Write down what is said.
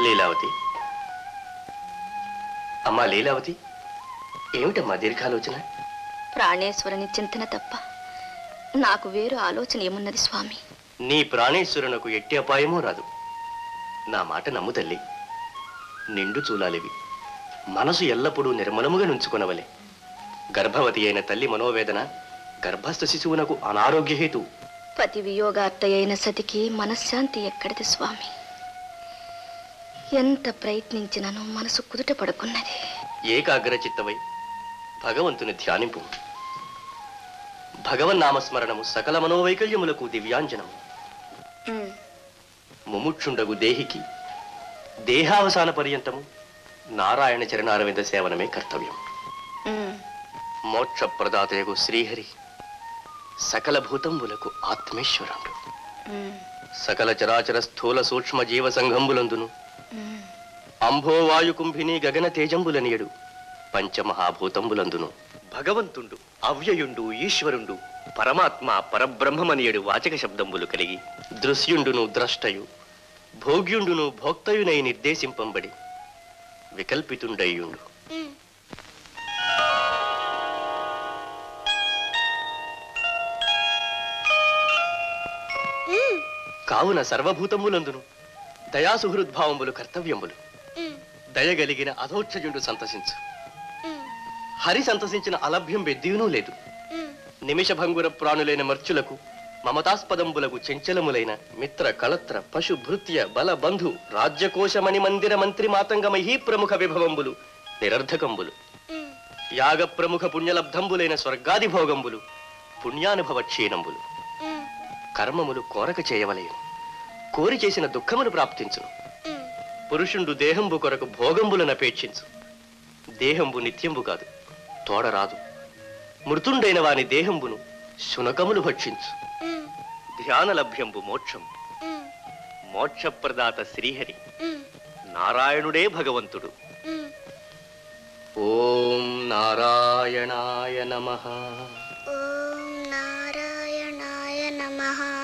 లీలావతి. అమ్మా లీలావతి ఏమిటమ్మా దీర్ఘాలోచన? ప్రాణేశ్వరుని చింతన తప్ప నాకు వేరు ఆలోచన ఏమున్నది స్వామి? నీ ప్రాణేశ్వరునకు ఎట్టి అపాయమూ రాదు. నా మాట నమ్ము తల్లి. నిండు చూలాలివి. మనసు ఎల్లప్పుడూ నిర్మలముగా నుంచుకొనవలే. గర్భవతి అయిన తల్లి మనోవేదన గర్భస్థ శిశువునకు అనారోగ్య హేతు. పతి వియోగార్త అయిన సతికి మనశ్శాంతి ఎక్కడిది స్వామి? ఎంత ప్రయత్నించినను మనసు కుదుట పడుకున్నది. ఏకాగ్ర చిత్తవై భగవంతుని ధ్యానింపు. భగవన్నామస్మరణము సకల మనోవైకల్యములకు దివ్యాంజనము. ముముక్షుండగు దేహికి దేహావసాన పర్యంతము నారాయణ చరణారవింద సేవనమే కర్తవ్యం. మోక్ష ప్రదాతయగు శ్రీహరి సకల భూతంబులకు ఆత్మేశ్వరుడు. సకల చరాచర స్థూల సూక్ష్మ జీవ సంఘంబులందును అంభోవాయు కుంభిని గగన తేజంబులనియడు పంచమహాభూతంబులందును. భగవంతుండు అవ్యయుండు ఈశ్వరుండు పరమాత్మ పరబ్రహ్మమనియడు వాచక శబ్దంబులు కలిగి. దృశ్యుండును ద్రష్టయు భోగ్యుండును భోక్తయునై నిర్దేశింపంబడి వికల్పితుండయ్యుండు కావున సర్వభూతములందును. దయాసుహృద్భావములు కర్తవ్యములు దయగలిగిన అధోక్షజుండు సంతసించు. హరి సంతసించిన అలభ్యం బెద్దియునూ లేదు. నిమిషభంగుర ప్రాణులైన మర్చులకు మమతాస్పదంబులకు చెంచలములైన మిత్ర కళత్ర పశు భృత్య బల బంధు రాజ్యకోశమణి మందిర మంత్రి మాతంగమహీ ప్రముఖ విభవంబులు నిరర్ధకంబులు. యాగ ప్రముఖ పుణ్యలబ్ధంబులైన స్వర్గాది భోగంబులు పుణ్యానుభవ క్షీణంబులు. కర్మములు కోరక చేయవలయను కోరి చేసిన దుఃఖమును ప్రాప్తించును. పురుషుండు దేహంబు కొరకు భోగంబులనపేక్షించు దేహంబు నిత్యంబు కాదు తోడరాదు మృతుండైన వాని దేహంబును శునకములు భక్షించు. ధ్యాన లభ్యంబు మోక్షం. మోక్షప్రదాత శ్రీహరి. నారాయణుడే భగవంతుడు. ఓం నారాయణాయ నమః. Yamaha.